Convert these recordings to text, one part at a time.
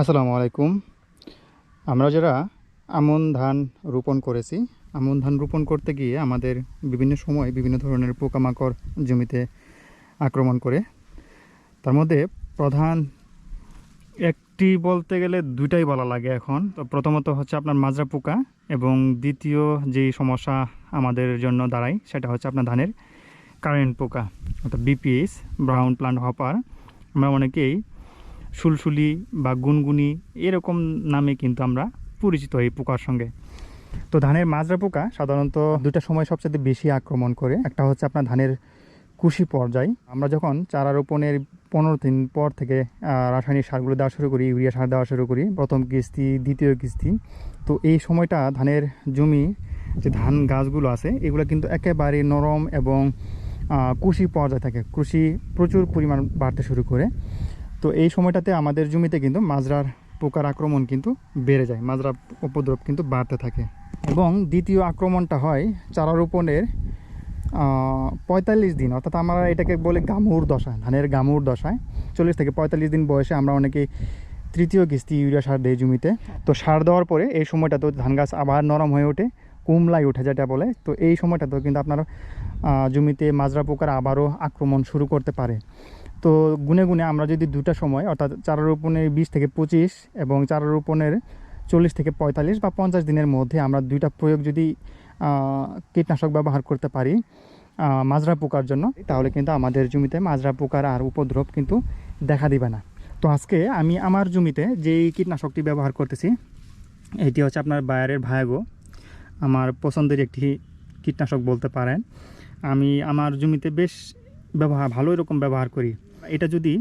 আসসালামু আলাইকুম। আমরা যারা আমন ধান রোপণ করেছি, আমন ধান রোপণ করতে গিয়ে আমাদের বিভিন্ন সময় বিভিন্ন ধরনের পোকামাকড় জমিতে আক্রমণ করে। তার মধ্যে প্রধান একটি বলতে গেলে দুইটাই বলা লাগে এখন। তো প্রথমত হচ্ছে আপনার মাজরা পোকা এবং দ্বিতীয় যেই সমস্যা আমাদের জন্য দাঁড়ায় সেটা হচ্ছে আপনার ধানের কারেন্ট পোকা, অর্থাৎ বিপিএস ব্রাউন প্লান্ট হপার আমরা অনেকেই সুলসুলি বা গুনগুনি এরকম নামে কিন্তু আমরা পরিচিত এই পোকার সঙ্গে। তো ধানের মাজরা পোকা সাধারণত দুটা সময় সবচেয়ে বেশি আক্রমণ করে। একটা হচ্ছে আপনার ধানের কুশি পর্যায়। আমরা যখন চারা রোপণের পনেরো দিন পর থেকে রাসায়নিক সারগুলো দেওয়া শুরু করি, ইউরিয়া সার দেওয়া শুরু করি, প্রথম কিস্তি, দ্বিতীয় কিস্তি, তো এই সময়টা ধানের জমি, যে ধান গাছগুলো আছে, এগুলো কিন্তু একেবারে নরম এবং কুশি পর্যায়ে থাকে। কুশি প্রচুর পরিমাণ বাড়তে শুরু করে। তো এই সময়টাতে আমাদের জমিতে কিন্তু মাজরার পোকার আক্রমণ কিন্তু বেড়ে যায়, মাজরা উপদ্রব কিন্তু বাড়তে থাকে। এবং দ্বিতীয় আক্রমণটা হয় চারা রোপণের পঁয়তাল্লিশ দিন, অর্থাৎ আমরা এটাকে বলে গামুর দশা ধানের গামুর দশায়। চল্লিশ থেকে পঁয়তাল্লিশ দিন বয়সে আমরা অনেকে তৃতীয় কিস্তি ইউরিয়া সার দিই জমিতে। তো সার দেওয়ার পরে এই সময়টা তো ধান গাছ আবার নরম হয়ে ওঠে, কুমলাই ওঠে যেটা বলে। তো এই সময়টাতেও কিন্তু আপনার জমিতে মাজরা পোকার আবারও আক্রমণ শুরু করতে পারে। তো গুনে গুনে আমরা যদি দুটা সময়, অর্থাৎ চারা রোপণের বিশ থেকে পঁচিশ এবং চারা রোপণের চল্লিশ থেকে পঁয়তাল্লিশ বা পঞ্চাশ দিনের মধ্যে আমরা দুইটা প্রয়োগ যদি কীটনাশক ব্যবহার করতে পারি মাজরা পোকার জন্য, তাহলে কিন্তু আমাদের জমিতে মাজরা পোকার আর উপদ্রব কিন্তু দেখা দিবে না। তো আজকে আমি আমার জমিতে যেই কীটনাশকটি ব্যবহার করতেছি, এটি হচ্ছে আপনার বায়ারের ভায়াগো। আমার পছন্দের একটি কীটনাশক বলতে পারেন। আমি আমার জমিতে বেশ ব্যবহার ভালো রকম ব্যবহার করি। এটা যদি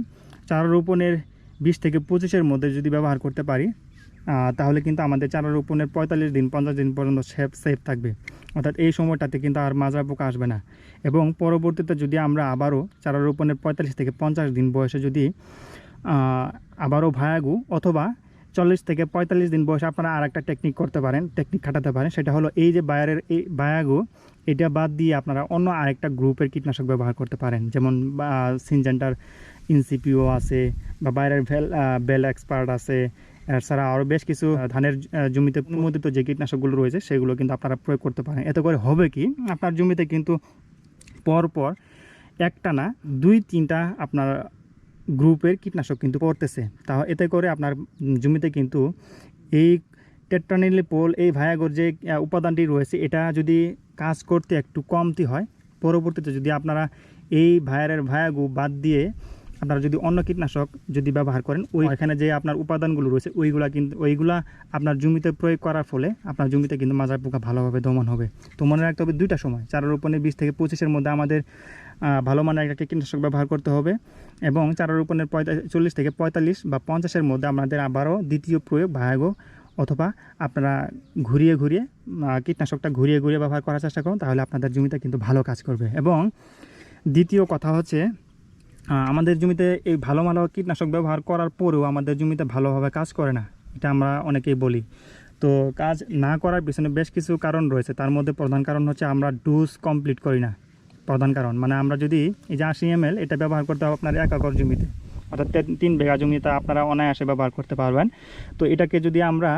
চারা রোপণের বিশ থেকে পঁচিশের মধ্যে যদি ব্যবহার করতে পারি তাহলে কিন্তু আমাদের চারা রোপণের পঁয়তাল্লিশ দিন, পঞ্চাশ দিন পর্যন্ত সেফ সেফ থাকবে। অর্থাৎ এই সময়টাতে কিন্তু আর মাজরা পোকা আসবে না। এবং পরবর্তীতে যদি আমরা আবারও চারা রোপণের পঁয়তাল্লিশ থেকে পঞ্চাশ দিন বয়সে যদি আবারও ভায়াগু অথবা চল্লিশ থেকে পঁয়তাল্লিশ দিন বয়সে আপনারা আর একটা টেকনিক করতে পারেন টেকনিক খাটাতে পারেন, সেটা হলো এই যে বায়ারের এই বায়াগু, এটা বাদ দিয়ে আপনারা অন্য আরেকটা গ্রুপের কীটনাশক ব্যবহার করতে পারেন। যেমন সিনজেন্টার ইনসিপিও আছে, বা বাইরের ভেল বেল এক্সপার্ট আছে। এছাড়া আরও বেশ কিছু ধানের জমিতে অনুমোদিত যে কীটনাশকগুলো রয়েছে, সেগুলো কিন্তু আপনারা প্রয়োগ করতে পারেন। এতে করে হবে কি, আপনার জমিতে কিন্তু পরপর একটা না দুই তিনটা আপনার গ্রুপের কীটনাশক কিন্তু পড়তেছে। তা এতে করে আপনার জমিতে কিন্তু এই টেট্রানিল পোল এই ভায়াগর যে উপাদানটি রয়েছে, এটা যদি কাজ করতে একটু কমতি হয়, পরবর্তীতে যদি আপনারা এই ভায়ারের ভায়াগু বাদ দিয়ে আপনারা যদি অন্য কীটনাশক যদি ব্যবহার করেন ওই এখানে যে আপনার উপাদানগুলো রয়েছে ওইগুলা কিন্তু ওইগুলা আপনার জমিতে প্রয়োগ করার ফলে আপনার জমিতে কিন্তু মাজার পোকা ভালোভাবে দমন হবে। তো মনে রাখতে হবে দুইটা সময় চারা রোপণের বিশ থেকে পঁচিশের মধ্যে আমাদের ভালো মানের একটা কীটনাশক ব্যবহার করতে হবে এবং চারা রোপণের পঁয়তাল্লিশ চল্লিশ থেকে পঁয়তাল্লিশ বা পঞ্চাশের মধ্যে আমাদের আবারও দ্বিতীয় প্রয়োগ ভায়াগো অথবা আপনারা ঘুরিয়ে ঘুরিয়ে কীটনাশকটা ঘুরিয়ে ঘুরিয়ে ব্যবহার করার চেষ্টা করুন তাহলে আপনাদের জমিতে কিন্তু ভালো কাজ করবে। এবং দ্বিতীয় কথা হচ্ছে আমাদের জমিতে এই ভালো ভালো কীটনাশক ব্যবহার করার পরেও আমাদের জমিতে ভালোভাবে কাজ করে না, এটা আমরা অনেকেই বলি। তো কাজ না করার পিছনে বেশ কিছু কারণ রয়েছে, তার মধ্যে প্রধান কারণ হচ্ছে আমরা ডোজ কমপ্লিট করি না। প্রধান কারণ মানে আমরা যদি এই যে আশি এম এটা ব্যবহার করতে হবে আপনার এক একর জমিতে, অর্থাৎ তিন বিঘা জমিতে আপনারা অনায়াসে ব্যবহার করতে পারবেন। তো এটাকে যদি আমরা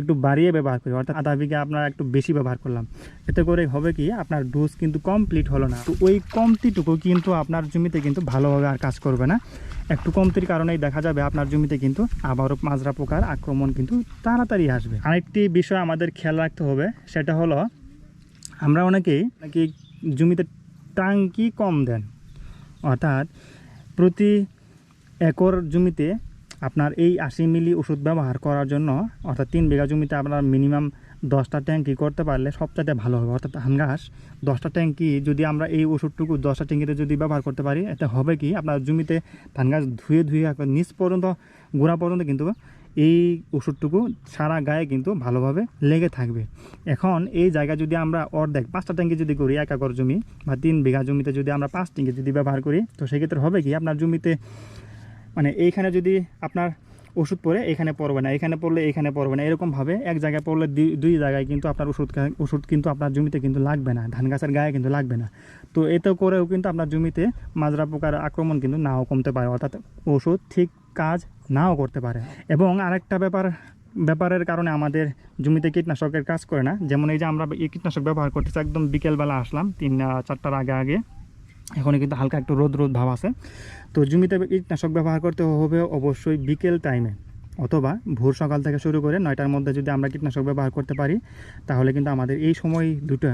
একটু বাড়িয়ে ব্যবহার করি, অর্থাৎ আধা বিঘা আপনার একটু বেশি ব্যবহার করলাম। এতে করে হবে কি, আপনার ডোজ কিন্তু কমপ্লিট হলো না। তো ওই কমতিটুকু কিন্তু আপনার জমিতে কিন্তু ভালোভাবে আর কাজ করবে না। একটু কমতির কারণেই দেখা যাবে আপনার জমিতে কিন্তু আবারও মাজরা পোকার আক্রমণ কিন্তু তাড়াতাড়ি আসবে। আরেকটি বিষয় আমাদের খেয়াল রাখতে হবে, সেটা হলো আমরা অনেকেই নাকি জমিতে টাঙ্কি কম দেন। অর্থাৎ প্রতি একর জমিতে আপনার এই আশি মিলি ওষুধ ব্যবহার করার জন্য, অর্থাৎ তিন বিঘা জমিতে আপনার মিনিমাম দশটা ট্যাঙ্কি করতে পারলে সবচাইতে ভালো হবে। অর্থাৎ ধান গাছ দশটা ট্যাঙ্কি যদি আমরা এই ওষুধটুকু দশটা ট্যাঙ্কিতে যদি ব্যবহার করতে পারি, এতে হবে কি, আপনার জমিতে ধান গাছ ধুয়ে ধুয়ে নিচ পর্যন্ত, গোড়া পর্যন্ত কিন্তু এই ওষুধটুকু সারা গায়ে কিন্তু ভালোভাবে লেগে থাকবে। এখন এই জায়গা যদি আমরা অর্ধেক, পাঁচটা ট্যাঙ্কি যদি করি, এক একর জমি বা তিন বিঘা জমিতে যদি আমরা পাঁচ ট্যাঙ্কি যদি ব্যবহার করি, তো সেক্ষেত্রে হবে কি, আপনার জমিতে মানে এইখানে যদি আপনার ওষুধ পরে এখানে পড়বে না এখানে পড়লে এখানে পড়বে না এরকমভাবে এক জায়গায় পড়লে দুই- জায়গায় কিন্তু আপনার ওষুধ ওষুধ কিন্তু আপনার জমিতে কিন্তু লাগবে না, ধান গাছের গায়ে কিন্তু লাগবে না। তো এতে করেও কিন্তু আপনার জমিতে মাজরা পোকার আক্রমণ কিন্তু নাও কমতে পারে, অর্থাৎ ওষুধ ঠিক কাজ নাও করতে পারে। এবং আরেকটা ব্যাপার, ব্যাপারের কারণে আমাদের জমিতে কীটনাশকের কাজ করে না, যেমন এই যে আমরা এই কীটনাশক ব্যবহার করতেছি, একদম বিকেলবেলা আসলাম তিন চারটার আগে আগে। এখন কিন্তু হালকা একটু রোদ রোদ ভাব আছে। তো জমিতে কীটনাশক ব্যবহার করতে হবে অবশ্যই বিকেল টাইমে অথবা ভোর সকাল থেকে শুরু করে নয়টার মধ্যে যদি আমরা কীটনাশক ব্যবহার করতে পারি তাহলে কিন্তু আমাদের এই সময় দুটো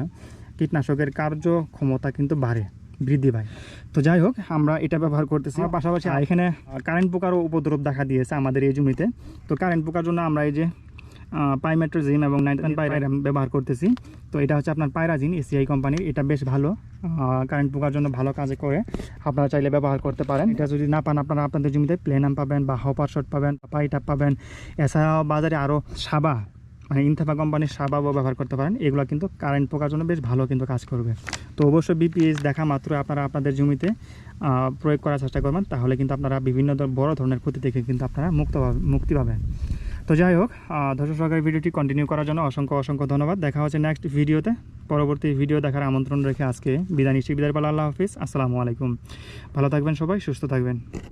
কীটনাশকের কার্যক্ষমতা কিন্তু বাড়ে বৃদ্ধি পায়। তো যাই হোক আমরা এটা ব্যবহার করতেছি। পাশাপাশি এখানে কারেন্ট পোকারও উপদ্রব দেখা দিয়েছে আমাদের এই জমিতে। তো কারেন্ট পোকার জন্য আমরা এই যে পাইমেট্রোজিম এবং নাইট্রোজেন পাইরাম ব্যবহার করতেছি। তো এটা হচ্ছে আপনার পায়রাজিন এসিআই কোম্পানির এটা বেশ ভালো কারেন্ট পোকার জন্য ভালো কাজে করে। আপনারা চাইলে ব্যবহার করতে পারেন। এটা যদি না পান আপনারা আপনাদের জমিতে প্লেনাম পাবেন বা হপার শট পাবেন পাইটাপ পাবেন। এছাড়াও বাজারে আরও সাবা মানে ইনথেফা কোম্পানির সাবাবও ব্যবহার করতে পারেন। এগুলো কিন্তু কারেন্ট পোকার জন্য বেশ ভালো কিন্তু কাজ করবে। তো অবশ্যই বিপিএস দেখা মাত্র আপনারা আপনাদের জমিতে প্রয়োগ করার চেষ্টা করবেন। তাহলে কিন্তু আপনারা বিভিন্ন বড় ধরনের ক্ষতি থেকে কিন্তু আপনারা মুক্ত মুক্তি পাবেন। তো যাই হোক ধৈর্য সহকারে ভিডিওটি কন্টিনিউ করার জন্য অসংখ্য অসংখ্য ধন্যবাদ। দেখা হচ্ছে নেক্সট ভিডিওতে পরবর্তী ভিডিও দেখার আমন্ত্রণ রেখে আজকে বিদায় নিশ্চিত বিদায় পালা, আল্লাহ হাফিজ। আসসালামু আলাইকুম। ভালো থাকবেন সবাই, সুস্থ থাকবেন।